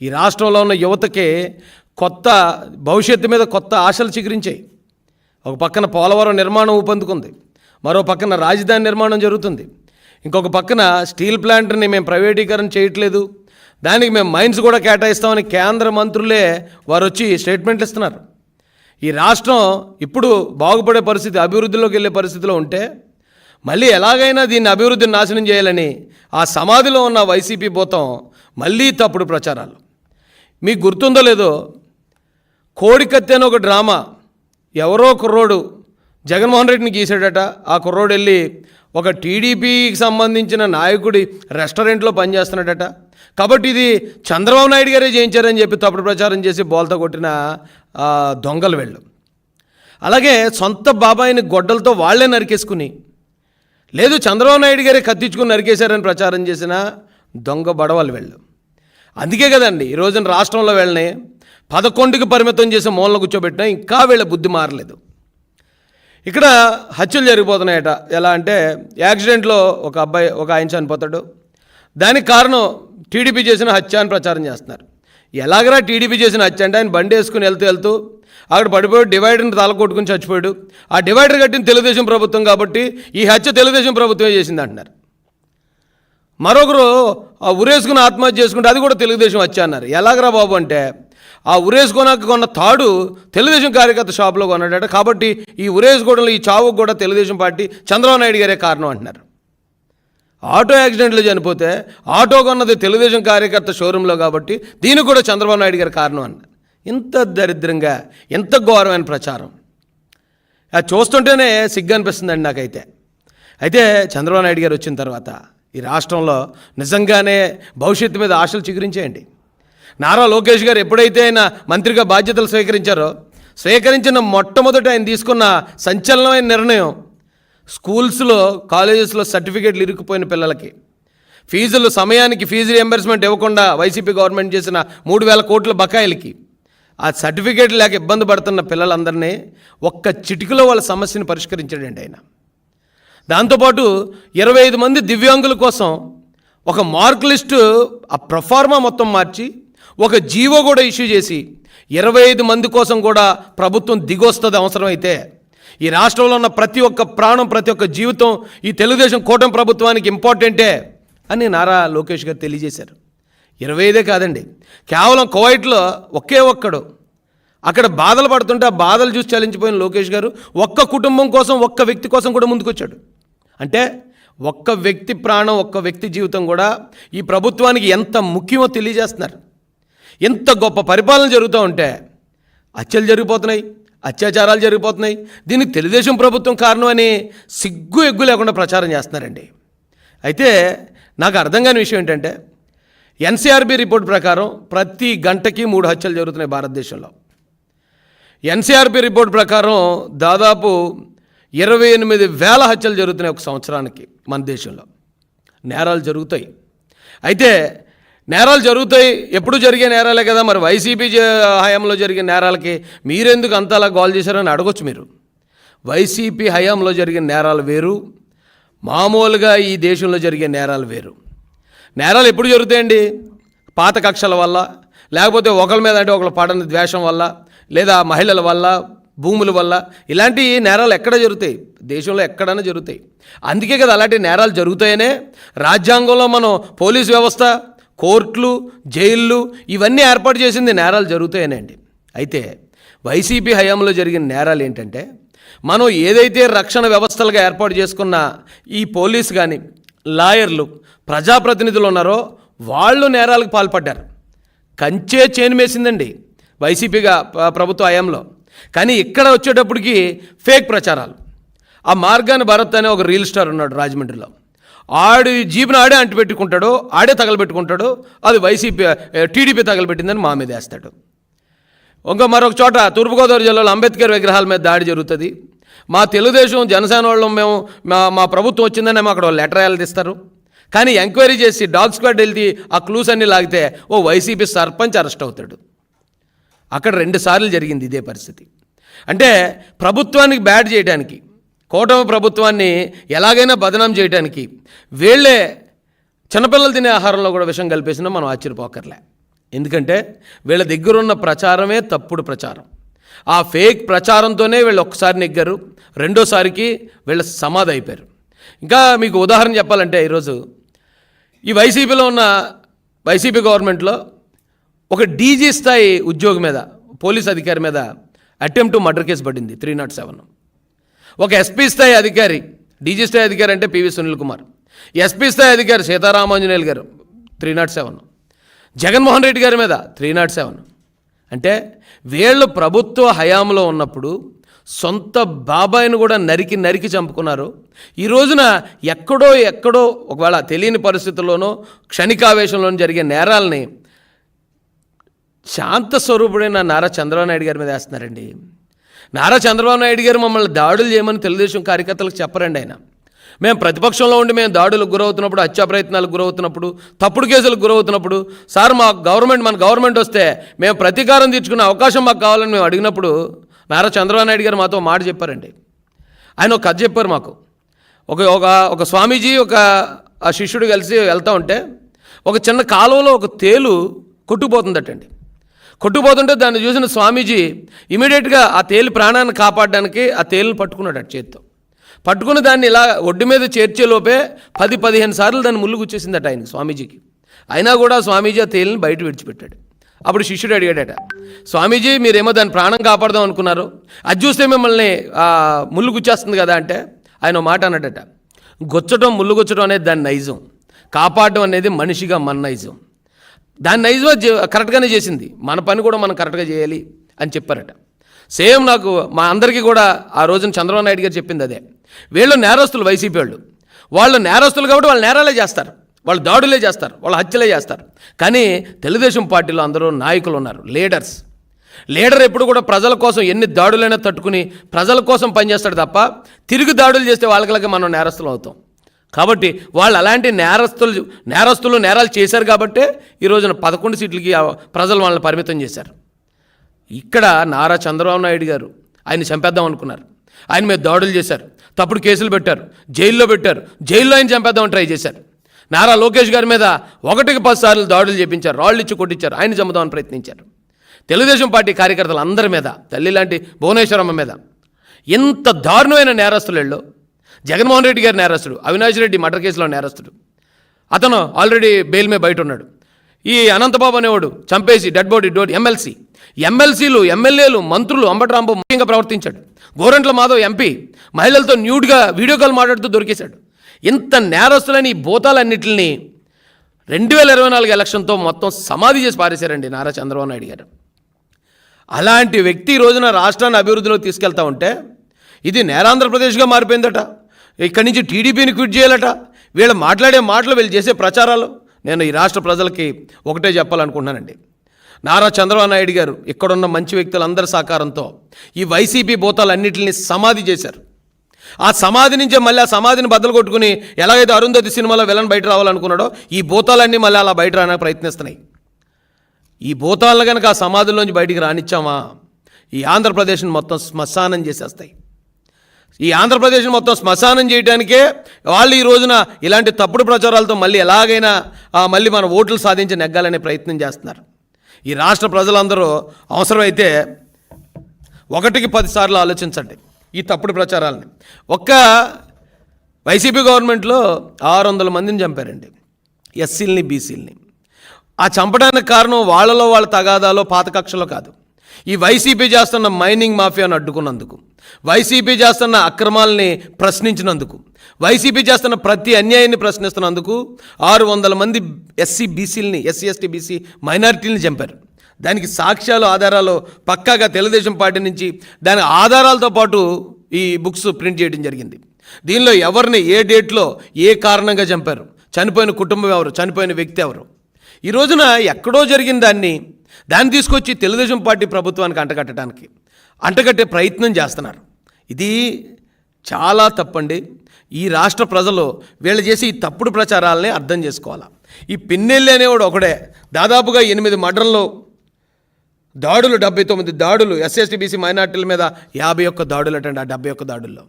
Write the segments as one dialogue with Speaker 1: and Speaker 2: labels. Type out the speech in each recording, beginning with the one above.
Speaker 1: ఈ రాష్ట్రంలో ఉన్న యువతకి కొత్త భవిష్యత్తు మీద కొత్త ఆశలు చిగురించాయి. ఒక పక్కన పోలవరం నిర్మాణం ఊపందుకుంది. మరో పక్కన రాజధాని నిర్మాణం జరుగుతుంది. ఇంకొక పక్కన స్టీల్ ప్లాంట్ని మేము ప్రైవేటీకరణ చేయట్లేదు. దానికి మేము మైన్స్ కూడా కేటాయిస్తామని కేంద్ర మంత్రులే వారు వచ్చి స్టేట్మెంట్లు ఇస్తున్నారు. ఈ రాష్ట్రం ఇప్పుడు బాగుపడే పరిస్థితి అభివృద్ధిలోకి వెళ్ళే పరిస్థితిలో ఉంటే మళ్ళీ ఎలాగైనా దీన్ని అభివృద్ధిని నాశనం చేయాలని ఆ సమాధిలో ఉన్న వైసీపీ పోతాం మళ్ళీ తప్పుడు ప్రచారాలు. మీకు గుర్తుందో లేదో కోడికత్తి అని ఒక డ్రామా. ఎవరో కుర్రోడు జగన్మోహన్ రెడ్డిని గీసాడట ఆ కుర్రోడు వెళ్ళి ఒక టీడీపీకి సంబంధించిన నాయకుడి రెస్టారెంట్లో పనిచేస్తున్నాడట. కాబట్టి ఇది చంద్రబాబు నాయుడు గారే చేయించారని చెప్పి తప్పుడు ప్రచారం చేసి బోల్తా కొట్టిన దొంగలు వెళ్ళు. అలాగే సొంత బాబాయిని గొడ్డలతో వాళ్ళే నరికేసుకుని లేదు చంద్రబాబు నాయుడు గారే కత్తించుకుని నరికేశారని ప్రచారం చేసిన దొంగ బడవలు వెళ్ళు. అందుకే కదండి ఈ రోజున రాష్ట్రంలో వీళ్ళని పదకొండుకి పరిమితం చేసి మూలన కూర్చోబెట్టినా ఇంకా వీళ్ళ బుద్ధి మారలేదు. ఇక్కడ హత్యలు జరిగిపోతున్నాయట. ఎలా అంటే యాక్సిడెంట్లో ఒక అబ్బాయి ఒక ఆయన చనిపోతాడు. దానికి కారణం టీడీపీ చేసిన హత్య అని ప్రచారం చేస్తున్నారు. ఎలాగరా టీడీపీ చేసిన హత్య అంటే ఆయన బండి వేసుకుని వెళ్తూ వెళ్తూ అక్కడ పడిపోయి డివైడర్ని తల కొట్టుకుని చచ్చిపోయాడు. ఆ డివైడర్ కట్టిన తెలుగుదేశం ప్రభుత్వం కాబట్టి ఈ హత్య తెలుగుదేశం ప్రభుత్వమే చేసింది అంటున్నారు మరొకరు ఆ ఉరేసుకుని ఆత్మహత్య చేసుకుంటే అది కూడా తెలుగుదేశం వచ్చాన్నారు ఎలాగరా బాబు అంటే ఆ ఉరేసుకొనక కొన్న తాడు తెలుగుదేశం కార్యకర్త షాప్లో కొన్నాడట. కాబట్టి ఈ ఉరేసుకోవడంలో ఈ చావుకు కూడా తెలుగుదేశం పార్టీ చంద్రబాబు నాయుడు గారే కారణం అంటున్నారు. ఆటో యాక్సిడెంట్లో చనిపోతే ఆటో కొన్నది తెలుగుదేశం కార్యకర్త షోరూంలో కాబట్టి దీనికి కూడా చంద్రబాబు నాయుడు గారి కారణం అన్నారు. ఇంత దరిద్రంగా ఎంత ఘోరమైన ప్రచారం. అది చూస్తుంటేనే సిగ్గు అనిపిస్తుందండి నాకైతే. అయితే చంద్రబాబు నాయుడు గారు వచ్చిన తర్వాత ఈ రాష్ట్రంలో నిజంగానే భవిష్యత్తు మీద ఆశలు చిగురించేయండి. నారా లోకేష్ గారు ఎప్పుడైతే ఆయన మంత్రిగా బాధ్యతలు స్వీకరించారో స్వీకరించిన మొట్టమొదట ఆయన తీసుకున్న సంచలనమైన నిర్ణయం స్కూల్స్లో కాలేజెస్లో సర్టిఫికేట్లు ఇరుక్కుపోయిన పిల్లలకి. ఫీజులు సమయానికి ఫీజు రియంబర్స్మెంట్ ఇవ్వకుండా వైసీపీ గవర్నమెంట్ చేసిన మూడు వేల కోట్ల బకాయిలకి. ఆ సర్టిఫికేట్ లేక ఇబ్బంది పడుతున్న పిల్లలందరినీ ఒక్క చిటికలో వాళ్ళ సమస్యను పరిష్కరించాడండి ఆయన. దాంతోపాటు ఇరవై ఐదు మంది దివ్యాంగుల కోసం ఒక మార్క్ లిస్టు ఆ ప్రొఫార్మా మొత్తం మార్చి ఒక జీవో కూడా ఇష్యూ చేసి ఇరవై ఐదు మంది కోసం కూడా ప్రభుత్వం దిగొస్తుంది అవసరమైతే ఈ రాష్ట్రంలో ఉన్న ప్రతి ఒక్క ప్రాణం ప్రతి ఒక్క జీవితం ఈ తెలుగుదేశం కూటమి ప్రభుత్వానికి ఇంపార్టెంటే అని నారా లోకేష్ గారు తెలియజేశారు. ఇరవై ఐదే కాదండి కేవలం కువైట్లో ఒకే ఒక్కడు అక్కడ బాధలు పడుతుంటే ఆ బాధలు చూసి చలించిపోయిన లోకేష్ గారు ఒక్క కుటుంబం కోసం ఒక్క వ్యక్తి కోసం కూడా ముందుకొచ్చాడు. అంటే ఒక్క వ్యక్తి ప్రాణం ఒక్క వ్యక్తి జీవితం కూడా ఈ ప్రభుత్వానికి ఎంత ముఖ్యమో తెలియజేస్తున్నారు. ఎంత గొప్ప పరిపాలన జరుగుతూ ఉంటే హత్యలు జరిగిపోతున్నాయి అత్యాచారాలు జరిగిపోతున్నాయి. దీనికి తెలుగుదేశం ప్రభుత్వం కారణం అని సిగ్గు ఎగ్గు లేకుండా ప్రచారం చేస్తున్నారండి. అయితే నాకు అర్థం కాని విషయం ఏంటంటే ఎన్సీఆర్బీ రిపోర్ట్ ప్రకారం ప్రతి గంటకి మూడు హత్యలు జరుగుతున్నాయి భారతదేశంలో. ఎన్సీఆర్పి రిపోర్ట్ ప్రకారం దాదాపు ఇరవై ఎనిమిది వేల హత్యలు జరుగుతున్నాయి ఒక సంవత్సరానికి మన దేశంలో. నేరాలు జరుగుతాయి. అయితే నేరాలు జరుగుతాయి. ఎప్పుడు జరిగే నేరాలే కదా. మరి వైసీపీ హయాంలో జరిగే నేరాలకి మీరెందుకు అంతలా గోల్ చేశారని అడగొచ్చు మీరు. వైసీపీ హయాంలో జరిగిన నేరాలు వేరు. మామూలుగా ఈ దేశంలో జరిగే నేరాలు వేరు. నేరాలు ఎప్పుడు జరుగుతాయండి? పాత కక్షల వల్ల లేకపోతే ఒకరి మీద అంటే ఒకరు పడని ద్వేషం వల్ల లేదా మహిళల వల్ల భూముల వల్ల ఇలాంటి నేరాలు ఎక్కడ జరుగుతాయి? దేశంలో ఎక్కడైనా జరుగుతాయి. అందుకే కదా అలాంటి నేరాలు జరుగుతాయనే. రాజ్యాంగంలో మనం పోలీస్ వ్యవస్థ కోర్టులు జైళ్ళు ఇవన్నీ ఏర్పాటు చేసింది నేరాలు జరుగుతాయనండి అయితే వైసీపీ హయాంలో జరిగిన నేరాలు ఏంటంటే మనం ఏదైతే రక్షణ వ్యవస్థలుగా ఏర్పాటు చేసుకున్న ఈ పోలీస్ కానీ లాయర్లు ప్రజాప్రతినిధులు ఉన్నారో వాళ్ళు నేరాలకు పాల్పడ్డారు. కంచే చేను వేసిందండి వైసీపీగా ప్రభుత్వ హయాంలో. కానీ ఇక్కడ వచ్చేటప్పటికి ఫేక్ ప్రచారాలు. ఆ మార్గాన్ని భరత్ అనే ఒక రీల్ స్టార్ ఉన్నాడు రాజమండ్రిలో. ఆడి జీబును ఆడే అంటిపెట్టుకుంటాడు ఆడే తగలబెట్టుకుంటాడు అది వైసీపీ టీడీపీ తగలబెట్టిందని మా మీద వేస్తాడు. ఇంకా మరొక చోట తూర్పుగోదావరి జిల్లాలో అంబేద్కర్ విగ్రహాల మీద దాడి జరుగుతుంది. మా తెలుగుదేశం జనసేన వాళ్ళు మేము మా మా ప్రభుత్వం వచ్చిందని మేము అక్కడ లెటర్ రాయాలి తీస్తారు. కానీ ఎంక్వైరీ చేసి డాగ్ స్క్వాడ్ వెళ్తే ఆ క్లూస్ అన్నీ లాగితే ఓ వైసీపీ సర్పంచ్ అరెస్ట్ అవుతాడు. అక్కడ రెండు సార్లు జరిగింది ఇదే పరిస్థితి. అంటే ప్రభుత్వానికి బ్యాడ్ చేయడానికి కూటమి ప్రభుత్వాన్ని ఎలాగైనా బదనాం చేయడానికి వీళ్ళే చిన్నపిల్లలు తినే ఆహారంలో కూడా విషం కలిపేసినా మనం ఆశ్చర్యపోకర్లే. ఎందుకంటే వీళ్ళ దగ్గర ఉన్న ప్రచారమే తప్పుడు ప్రచారం. ఆ ఫేక్ ప్రచారంతోనే వీళ్ళు ఒక్కసారి నెగ్గారు రెండోసారికి వీళ్ళ సమాధి అయిపోయారు. ఇంకా మీకు ఉదాహరణ చెప్పాలంటే ఈరోజు ఈ వైసీపీలో ఉన్న వైసీపీ గవర్నమెంట్లో ఒక డీజీ స్థాయి ఉద్యోగి మీద పోలీస్ అధికారి మీద అటెంప్ట్ మర్డర్ కేసు పడింది త్రీ నాట్ సెవెన్. ఒక ఎస్పీ స్థాయి అధికారి డీజీ స్థాయి అధికారి అంటే పివి సునీల్ కుమార్. ఎస్పీ స్థాయి అధికారి సీతారామాంజనేయులు గారు three naught seven. Jaganmohan Reddy గారి మీద త్రీ నాట్ సెవెన్. అంటే వీళ్ళు ప్రభుత్వ హయాంలో ఉన్నప్పుడు సొంత బాబాయిని కూడా నరికి నరికి చంపుకున్నారు. ఈ రోజున ఎక్కడో ఎక్కడో ఒకవేళ తెలియని పరిస్థితుల్లోనో క్షణికావేశంలోనూ జరిగే నేరాలని శాంత స్వరూపుడైన నారా చంద్రబాబు నాయుడు గారి మీద వేస్తున్నారండి. నారా చంద్రబాబు నాయుడు గారు మమ్మల్ని దాడులు చేయమని తెలుగుదేశం కార్యకర్తలకు చెప్పరండి ఆయన. మేము ప్రతిపక్షంలో ఉండి మేము దాడులకు గురవుతున్నప్పుడు హత్యా ప్రయత్నాలకు గురవుతున్నప్పుడు తప్పుడు కేసులకు గురవుతున్నప్పుడు సార్ మా గవర్నమెంట్ మన గవర్నమెంట్ వస్తే మేము ప్రతీకారం తీర్చుకునే అవకాశం మాకు కావాలని మేము అడిగినప్పుడు నారా చంద్రబాబు నాయుడు గారు మాతో మాట చెప్పారండి. ఆయన ఒక కథ చెప్పారు మాకు. ఒక ఒక ఒక స్వామీజీ ఒక ఆ శిష్యుడు కలిసి వెళ్తూ ఉంటే ఒక చిన్న కాలువలో ఒక తేలు కొట్టుకుపోతుందటండి. కొట్టుకుపోతుంటే దాన్ని చూసిన స్వామీజీ ఇమీడియట్గా ఆ తేలు ప్రాణాన్ని కాపాడడానికి ఆ తేలును పట్టుకున్నాడు అటు చేత్తో. పట్టుకుని దాన్ని ఇలా ఒడ్డు మీద చేర్చేలోపే పది పదిహేను సార్లు దాన్ని ముళ్ళు గుచ్చేసిందట ఆయనకి స్వామీజీకి. అయినా కూడా స్వామీజీ ఆ తేలిని బయట విడిచిపెట్టాడు. అప్పుడు శిష్యుడు అడిగాడట స్వామీజీ మీరేమో దాని ప్రాణం కాపాడదాం అనుకున్నారు. అది చూస్తే మిమ్మల్ని ముళ్ళు గుచ్చేస్తుంది కదా అంటే ఆయన మాట అన్నాడట గుచ్చడం ముళ్ళు గుచ్చడం అనేది దాని నైజం. కాపాడడం అనేది మనిషిగా మన నైజం. దాన్ని నైజం కరెక్ట్గానే చేసింది. మన పని కూడా మనం కరెక్ట్గా చేయాలి అని చెప్పారట. సేమ్ నాకు మా అందరికీ కూడా ఆ రోజున చంద్రబాబు నాయుడు గారు చెప్పింది అదే. వీళ్ళు నేరస్తులు వైసీపీ వాళ్ళు. వాళ్ళు నేరస్తులు కాబట్టి వాళ్ళు నేరాలే చేస్తారు. వాళ్ళు దాడులే చేస్తారు. వాళ్ళు హత్యలే చేస్తారు. కానీ తెలుగుదేశం పార్టీలో అందరూ నాయకులు ఉన్నారు. లీడర్స్. లీడర్ ఎప్పుడు కూడా ప్రజల కోసం ఎన్ని దాడులైనా తట్టుకుని ప్రజల కోసం పనిచేస్తాడు తప్ప తిరిగి దాడులు చేస్తే వాళ్ళకి మనం నేరస్తులు అవుతాం. కాబట్టి వాళ్ళు అలాంటి నేరస్తులు నేరస్తులు నేరాలు చేశారు కాబట్టే ఈ రోజున పదకొండు సీట్లకి ప్రజలు వాళ్ళని పరిమితం చేశారు. ఇక్కడ నారా చంద్రబాబు నాయుడు గారు ఆయన చంపేద్దాం అనుకున్నారు. ఆయన మీద దాడులు చేశారు. తప్పుడు కేసులు పెట్టారు. జైల్లో పెట్టారు. జైల్లో ఆయన చంపేద్దామని ట్రై చేశారు. నారా లోకేష్ గారి మీద ఒకటికి పది సార్లు దాడులు చేపించారు. రాళ్ళు ఇచ్చి కొట్టించారు. ఆయన చంపుదామని ప్రయత్నించారు. తెలుగుదేశం పార్టీ కార్యకర్తలు అందరి మీద తల్లి లాంటి భువనేశ్వరమ్మ మీద ఎంత దారుణమైన నేరస్తులు జగన్మోహన్ రెడ్డి గారి నేరస్తుడు అవినాష్ రెడ్డి మర్డర్ కేసులో నేరస్తుడు. అతను ఆల్రెడీ బెయిల్ మీద బయట ఉన్నాడు ఈ అనంతబాబు అనేవాడు చంపేసి డెడ్ బాడీ డోర్ ఎమ్మెల్సీ ఎమ్మెల్సీలు ఎమ్మెల్యేలు మంత్రులు అంబటరాంబు ముఖ్యంగా ప్రవర్తించాడు. గోరంట్ల మాధవ్ ఎంపీ మహిళలతో న్యూడ్గా వీడియో కాల్ మాట్లాడుతూ దొరికేశాడు. ఇంత నేరస్తులని ఈ భూతాలన్నింటిని రెండు వేల ఇరవై నాలుగు ఎలక్షన్తో మొత్తం సమాధి చేసి పారేశారండి నారా చంద్రబాబు నాయుడు గారు. అలాంటి వ్యక్తి ఈ రోజున రాష్ట్రాన్ని అభివృద్ధిలో తీసుకెళ్తా ఉంటే ఇది నేరాంధ్రప్రదేశ్గా మారిపోయిందట. ఇక్కడి నుంచి టీడీపీని క్విట్ చేయాలట. వీళ్ళు మాట్లాడే మాటలు వీళ్ళు చేసే ప్రచారాలు. నేను ఈ రాష్ట్ర ప్రజలకి ఒకటే చెప్పాలనుకుంటున్నానండి. నారా చంద్రబాబు నాయుడు గారు ఇక్కడున్న మంచి వ్యక్తులందరి సహకారంతో ఈ వైసీపీ భూతాలన్నింటినీ సమాధి చేశారు. ఆ సమాధి నుంచే మళ్ళీ ఆ సమాధిని బద్దలు కొట్టుకుని ఎలాగైతే అరుంధతి సినిమాలో విలన్ బయట రావాలనుకున్నాడో ఈ భూతాలన్నీ మళ్ళీ అలా బయట రావడానికి ప్రయత్నిస్తున్నాయి. ఈ భూతాలను కనుక ఆ సమాధుల్లోంచి బయటికి రానిచ్చామా? ఈ ఆంధ్రప్రదేశ్ని మొత్తం శ్మశానం చేసేస్తాయి. ఈ ఆంధ్రప్రదేశ్ మొత్తం శ్మశానం చేయడానికే వాళ్ళు ఈ రోజున ఇలాంటి తప్పుడు ప్రచారాలతో మళ్ళీ ఎలాగైనా మళ్ళీ మన ఓట్లు సాధించి నెగ్గాలనే ప్రయత్నం చేస్తున్నారు. ఈ రాష్ట్ర ప్రజలందరూ అవసరమైతే ఒకటికి పదిసార్లు ఆలోచించండి ఈ తప్పుడు ప్రచారాలని. ఒక్క వైసీపీ గవర్నమెంట్లో ఆరు వందల మందిని చంపారండి ఎస్సీలని బీసీలని. ఆ చంపడానికి కారణం వాళ్ళలో వాళ్ళ తగాదాలో పాత కక్షలో కాదు. ఈ వైసీపీ చేస్తున్న మైనింగ్ మాఫియాను అడ్డుకున్నందుకు వైసీపీ చేస్తున్న అక్రమాలని ప్రశ్నించినందుకు వైసీపీ చేస్తున్న ప్రతి అన్యాయాన్ని ప్రశ్నిస్తున్నందుకు ఆరు వందల మంది ఎస్సీ బీసీలని ఎస్సీ ఎస్టీ బీసీ మైనారిటీని చంపారు. దానికి సాక్ష్యాలు ఆధారాలు పక్కాగా తెలుగుదేశం పార్టీ నుంచి దాని ఆధారాలతో పాటు ఈ బుక్స్ ప్రింట్ చేయడం జరిగింది. దీనిలో ఎవరిని ఏ డేట్లో ఏ కారణంగా చంపారు? చనిపోయిన కుటుంబం ఎవరు? చనిపోయిన వ్యక్తి ఎవరు? ఈ రోజున ఎక్కడో జరిగిన దాన్ని దాన్ని తీసుకొచ్చి తెలుగుదేశం పార్టీ ప్రభుత్వానికి అంటగట్టడానికి అంటగట్టే ప్రయత్నం చేస్తున్నారు. ఇది చాలా తప్పండి. ఈ రాష్ట్ర ప్రజలు వీళ్ళు చేసి ఈ తప్పుడు ప్రచారాలని అర్థం చేసుకోవాలి. ఈ పిన్నెల్లి అనేవాడు ఒకడే. దాదాపుగా ఎనిమిది మర్డర్లు దాడులు డెబ్బై తొమ్మిది దాడులు ఎస్ఎస్టీబీసీ మైనార్టీల మీద యాభై ఒక్క దాడులు అటండి ఆ డెబ్బై ఒక్క దాడుల్లో.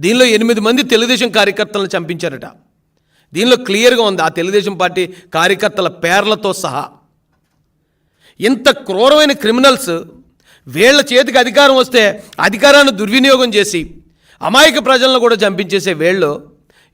Speaker 1: దీనిలో ఎనిమిది మంది తెలుగుదేశం కార్యకర్తలను చంపించారట. దీనిలో క్లియర్గా ఉంది. ఆ తెలుగుదేశం పార్టీ కార్యకర్తల పేర్లతో సహా. ఇంత క్రూరమైన క్రిమినల్స్ వీళ్ళ చేతికి అధికారం వస్తే అధికారాన్ని దుర్వినియోగం చేసి అమాయక ప్రజలను కూడా చంపించేసే వేళ్ళు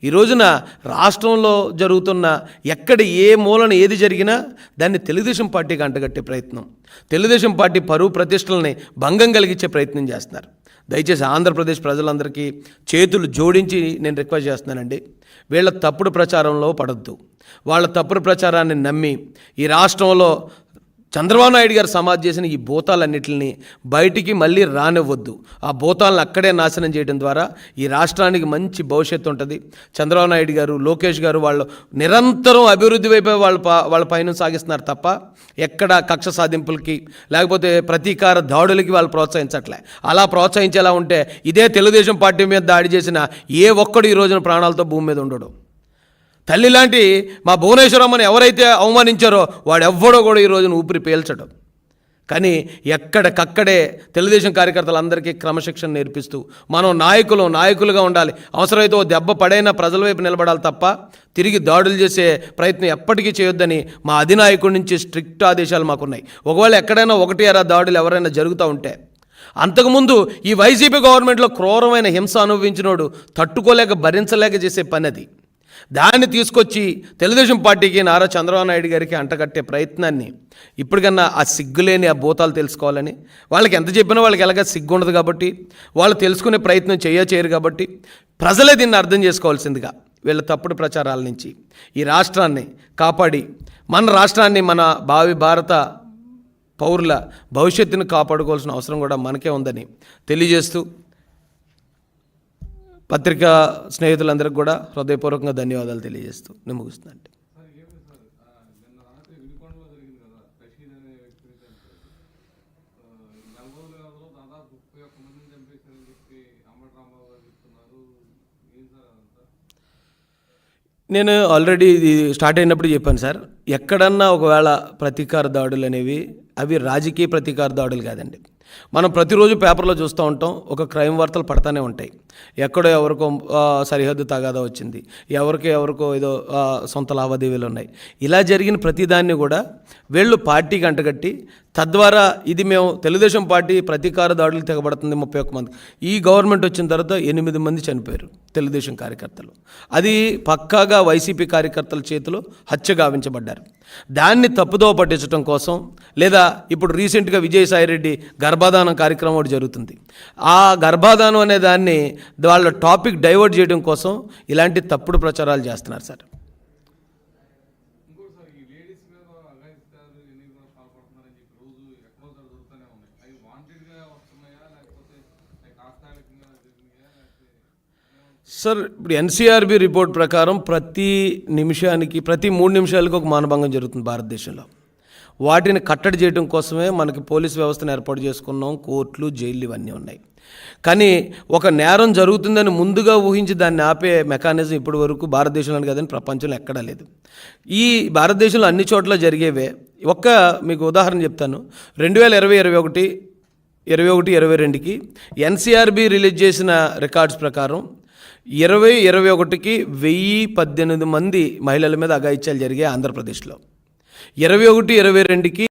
Speaker 1: ఈ రోజున రాష్ట్రంలో జరుగుతున్న ఎక్కడ ఏ మూలన ఏది జరిగినా దాన్ని తెలుగుదేశం పార్టీకి అంటగట్టే ప్రయత్నం. తెలుగుదేశం పార్టీ పరువు ప్రతిష్టలని భంగం కలిగించే ప్రయత్నం చేస్తున్నారు. దయచేసి ఆంధ్రప్రదేశ్ ప్రజలందరికీ చేతులు జోడించి నేను రిక్వెస్ట్ చేస్తున్నానండి. వీళ్ళ తప్పుడు ప్రచారంలో పడద్దు. వాళ్ళ తప్పుడు ప్రచారాన్ని నమ్మి ఈ రాష్ట్రంలో చంద్రబాబు నాయుడు గారు సమాధి చేసిన ఈ భూతాలన్నింటిని బయటికి మళ్ళీ రానివ్వద్దు. ఆ భూతాలను అక్కడే నాశనం చేయడం ద్వారా ఈ రాష్ట్రానికి మంచి భవిష్యత్తు ఉంటుంది. చంద్రబాబు నాయుడు గారు లోకేష్ గారు వాళ్ళు నిరంతరం అభివృద్ధి వైపే వాళ్ళ వాళ్ళ పైన సాగిస్తున్నారు తప్ప ఎక్కడ కక్ష సాధింపులకి లేకపోతే ప్రతీకార దాడులకి వాళ్ళు ప్రోత్సహించట్లే. అలా ప్రోత్సహించేలా ఉంటే ఇదే తెలుగుదేశం పార్టీ మీద దాడి చేసిన ఏ ఒక్కడు ఈ రోజున ప్రాణాలతో భూమి మీద ఉండడు. తల్లి లాంటి మా భువనేశ్వరమ్మని ఎవరైతే అవమానించారో వాడెవ్వడో కూడా ఈ రోజున ఊపిరి పీల్చడం. కానీ ఎక్కడికక్కడే తెలుగుదేశం కార్యకర్తలందరికీ క్రమశిక్షణ నేర్పిస్తూ మనం నాయకులు నాయకులుగా ఉండాలి. అవసరమైతే ఓ దెబ్బ పడైనా ప్రజల వైపు నిలబడాలి తప్ప తిరిగి దాడులు చేసే ప్రయత్నం ఎప్పటికీ చేయొద్దని మా అధినాయకుడి నుంచి స్ట్రిక్ట్ ఆదేశాలు మాకున్నాయి. ఒకవేళ ఎక్కడైనా ఒకటి అరా దాడులు ఎవరైనా జరుగుతూ ఉంటే అంతకుముందు ఈ వైసీపీ గవర్నమెంట్లో క్రూరమైన హింస అనుభవించినోడు తట్టుకోలేక భరించలేక చేసే పని అది. దాన్ని తీసుకొచ్చి తెలుగుదేశం పార్టీకి నారా చంద్రబాబు నాయుడు గారికి అంటగట్టే ప్రయత్నాన్ని ఇప్పటికన్నా ఆ సిగ్గులేని ఆ భూతాలు తెలుసుకోవాలని వాళ్ళకి ఎంత చెప్పినా వాళ్ళకి ఎలాగ సిగ్గు ఉండదు కాబట్టి వాళ్ళు తెలుసుకునే ప్రయత్నం చేయ చేయరు కాబట్టి ప్రజలే దీన్ని అర్థం చేసుకోవాల్సిందిగా వీళ్ళ తప్పుడు ప్రచారాల నుంచి ఈ రాష్ట్రాన్ని కాపాడి మన రాష్ట్రాన్ని మన భావి భారత పౌరుల భవిష్యత్తును కాపాడుకోవాల్సిన అవసరం కూడా మనకే ఉందని తెలియజేస్తూ పత్రికా స్నేహితులందరికీ కూడా హృదయపూర్వకంగా ధన్యవాదాలు తెలియజేస్తూ నేను ముగిస్తున్నాను నేను ఆల్రెడీ ఇది స్టార్ట్ అయినప్పుడు చెప్పాను సార్ ఎక్కడన్నా ఒకవేళ ప్రతీకార దాడులు అనేవి అవి రాజకీయ ప్రతీకార దాడులు కాదండి. మనం ప్రతిరోజు పేపర్లో చూస్తూ ఉంటాం ఒక క్రైమ్ వార్తలు పడతానే ఉంటాయి. ఎక్కడో ఎవరికో సరిహద్దు తగాదా వచ్చింది ఎవరికో ఎవరికో ఏదో సొంత లావాదేవీలు ఉన్నాయి. ఇలా జరిగిన ప్రతిదాన్ని కూడా వీళ్ళు పార్టీకి అంటగట్టి తద్వారా ఇది మేము తెలుగుదేశం పార్టీ ప్రతీకార దాడులు తెగబడుతుంది ముప్పై ఒక్క మంది. ఈ గవర్నమెంట్ వచ్చిన తర్వాత ఎనిమిది మంది చనిపోయారు తెలుగుదేశం కార్యకర్తలు. అది పక్కాగా వైసీపీ కార్యకర్తల చేతిలో హత్య గావించబడ్డారు. దాన్ని తప్పుదోవ పట్టించడం కోసం లేదా ఇప్పుడు రీసెంట్గా విజయసాయిరెడ్డి గర్భాధానం కార్యక్రమం ఒకటి జరుగుతుంది. ఆ గర్భాధానం అనే దాన్ని వాళ్ళ టాపిక్ డైవర్ట్ చేయడం కోసం ఇలాంటి తప్పుడు ప్రచారాలు చేస్తున్నారు సార్
Speaker 2: సార్ ఈ లేడీస్ మీద అఘాయిత్యాలు ఎన్ని కూడా పాల్పడుతున్నారని చెప్పి రోజు ఎక్కడో సార్ దొరుకుతూనే ఉన్నాయి అవి వాంటెడ్గా వస్తున్నాయా లేకపోతే అవి తాత్కాలికంగా జరిగినాయా లేకపోతే
Speaker 1: సార్ ఇప్పుడు ఎన్సీఆర్బి రిపోర్ట్ ప్రకారం ప్రతి నిమిషానికి ప్రతి మూడు నిమిషాలకు ఒక మానభంగం జరుగుతుంది భారతదేశంలో. వాటిని కట్టడి చేయడం కోసమే మనకి పోలీస్ వ్యవస్థను ఏర్పాటు చేసుకున్నాం కోర్టులు జైళ్ళు ఇవన్నీ ఉన్నాయి. కానీ ఒక నేరం జరుగుతుందని ముందుగా ఊహించి దాన్ని ఆపే మెకానిజం ఇప్పటి వరకు భారతదేశంలో కాదని ప్రపంచంలో ఎక్కడా లేదు. ఈ భారతదేశంలో అన్ని చోట్ల జరిగేవే. ఒక్క మీకు ఉదాహరణ చెప్తాను. రెండు వేల ఇరవై ఇరవై ఒకటి ఇరవై ఒకటి ఇరవై రెండుకి ఎన్సీఆర్బి రిలీజ్ చేసిన రికార్డ్స్ ప్రకారం ఇరవై ఇరవై ఒకటికి వెయ్యి పద్దెనిమిది మంది మహిళల మీద అఘాయిత్యాలు జరిగాయి ఆంధ్రప్రదేశ్లో. ఇరవై ఒకటి ఇరవై రెండుకి